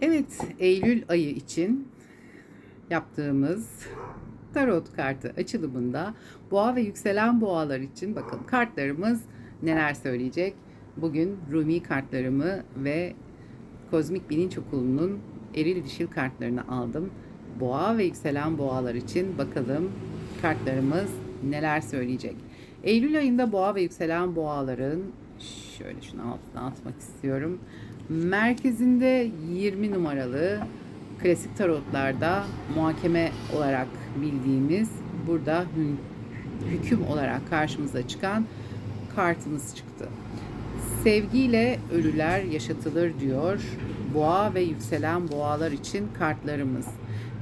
Evet, Eylül ayı için yaptığımız tarot kartı açılımında boğa ve yükselen boğalar için bakalım kartlarımız neler söyleyecek. Bugün Rumi kartlarımı ve Kozmik Bilinç Okulu'nun eril dişil kartlarını aldım. Boğa ve yükselen boğalar için bakalım kartlarımız neler söyleyecek. Eylül ayında boğa ve yükselen boğaların şöyle şunu altına atmak istiyorum. Merkezinde 20 numaralı klasik tarotlarda muhakeme olarak bildiğimiz burada hü- hüküm olarak karşımıza çıkan kartımız çıktı. Sevgiyle ölüler yaşatılır diyor. Boğa ve yükselen boğalar için kartlarımız.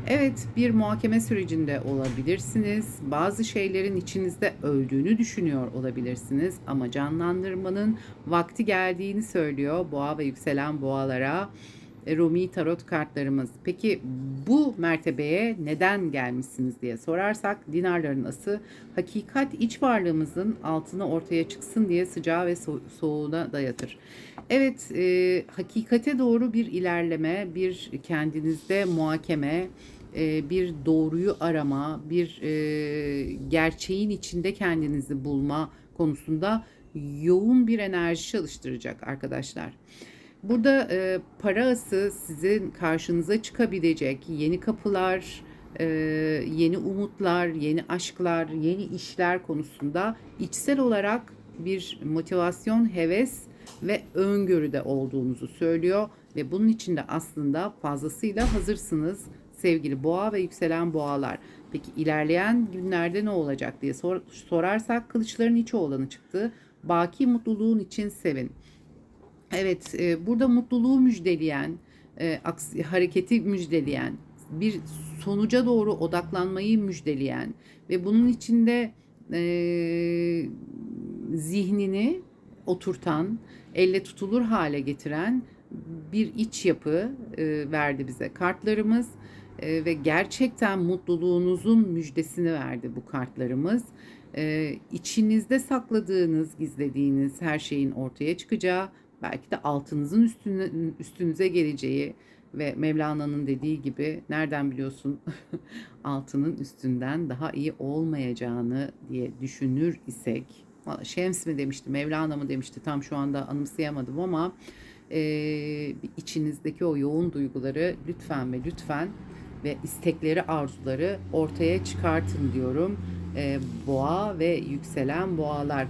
Evet, bir muhakeme sürecinde olabilirsiniz. Bazı şeylerin içinizde öldüğünü düşünüyor olabilirsiniz ama canlandırmanın vakti geldiğini söylüyor boğa ve yükselen boğalara. E, Rumi tarot kartlarımız. Peki bu mertebeye neden gelmişsiniz diye sorarsak dinarların ası hakikat iç varlığımızın altına ortaya çıksın diye sıcağı ve so- soğuğuna dayatır. Evet, e, hakikate doğru bir ilerleme, bir kendinizde muhakeme, e, bir doğruyu arama, bir e, gerçeğin içinde kendinizi bulma konusunda yoğun bir enerji çalıştıracak arkadaşlar. Burada e, para ası sizin karşınıza çıkabilecek yeni kapılar, e, yeni umutlar, yeni aşklar, yeni işler konusunda içsel olarak bir motivasyon, heves ve öngörüde olduğunuzu söylüyor ve bunun için de aslında fazlasıyla hazırsınız sevgili boğa ve yükselen boğalar. Peki ilerleyen günlerde ne olacak diye sor- sorarsak kılıçların içi olanı çıktı. Baki mutluluğun için sevin. Evet, e, burada mutluluğu müjdeleyen, e, aksi, hareketi müjdeleyen, bir sonuca doğru odaklanmayı müjdeleyen ve bunun içinde e, zihnini oturtan, elle tutulur hale getiren bir iç yapı e, verdi bize kartlarımız E, ve gerçekten mutluluğunuzun müjdesini verdi bu kartlarımız. E, içinizde sakladığınız, gizlediğiniz her şeyin ortaya çıkacağı, belki de altınızın üstüne, üstünüze geleceği ve Mevlana'nın dediği gibi nereden biliyorsun altının üstünden daha iyi olmayacağını diye düşünür isek Şems mi demişti Mevlana mı demişti tam şu anda anımsayamadım ama e, içinizdeki o yoğun duyguları lütfen ve lütfen ve istekleri arzuları ortaya çıkartın diyorum. E, boğa ve yükselen boğalar.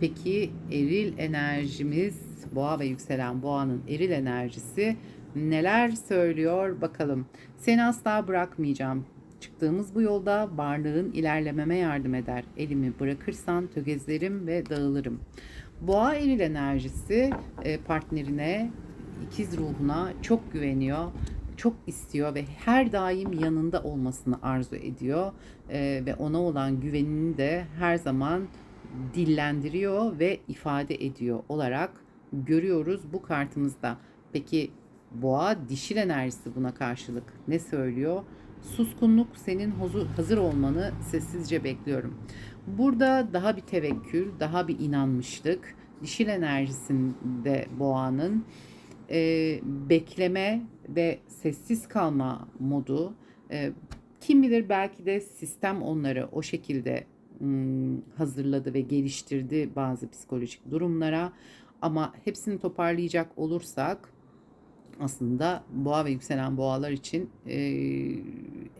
Peki eril enerjimiz boğa ve yükselen boğanın eril enerjisi neler söylüyor bakalım. Seni asla bırakmayacağım. Çıktığımız bu yolda varlığın ilerlememe yardım eder. Elimi bırakırsan tökezlerim ve dağılırım. Boğa eril enerjisi e, partnerine, ikiz ruhuna çok güveniyor, çok istiyor ve her daim yanında olmasını arzu ediyor E, ve ona olan güvenini de her zaman dillendiriyor ve ifade ediyor olarak görüyoruz bu kartımızda. Peki boğa dişil enerjisi buna karşılık ne söylüyor? Suskunluk senin hazır olmanı sessizce bekliyorum. Burada daha bir tevekkül, daha bir inanmışlık, dişil enerjisinde boğanın e, bekleme ve sessiz kalma modu. E, kim bilir belki de sistem onları o şekilde hazırladı ve geliştirdi bazı psikolojik durumlara. Ama hepsini toparlayacak olursak aslında boğa ve yükselen boğalar için e,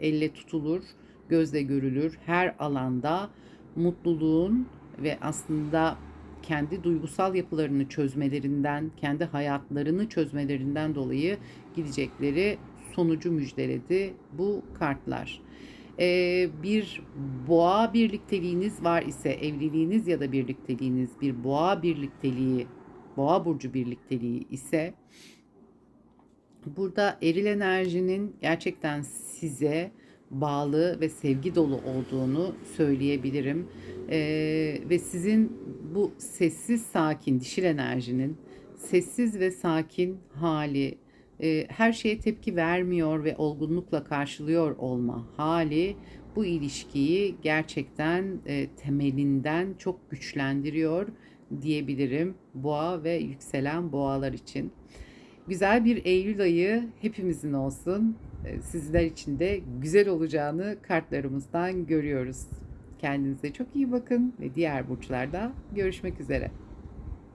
elle tutulur, gözle görülür her alanda mutluluğun ve aslında kendi duygusal yapılarını çözmelerinden, kendi hayatlarını çözmelerinden dolayı gidecekleri sonucu müjdeledi bu kartlar. Ee, bir boğa birlikteliğiniz var ise evliliğiniz ya da birlikteliğiniz bir boğa birlikteliği, boğa burcu birlikteliği ise burada eril enerjinin gerçekten size bağlı ve sevgi dolu olduğunu söyleyebilirim. Ee, ve sizin bu sessiz sakin dişil enerjinin sessiz ve sakin hali, e, her şeye tepki vermiyor ve olgunlukla karşılıyor olma hali bu ilişkiyi gerçekten e, temelinden çok güçlendiriyor diyebilirim boğa ve yükselen boğalar için. Güzel bir Eylül ayı hepimizin olsun. Ee, Sizler için de güzel olacağını kartlarımızdan görüyoruz. Kendinize çok iyi bakın ve diğer burçlarda görüşmek üzere.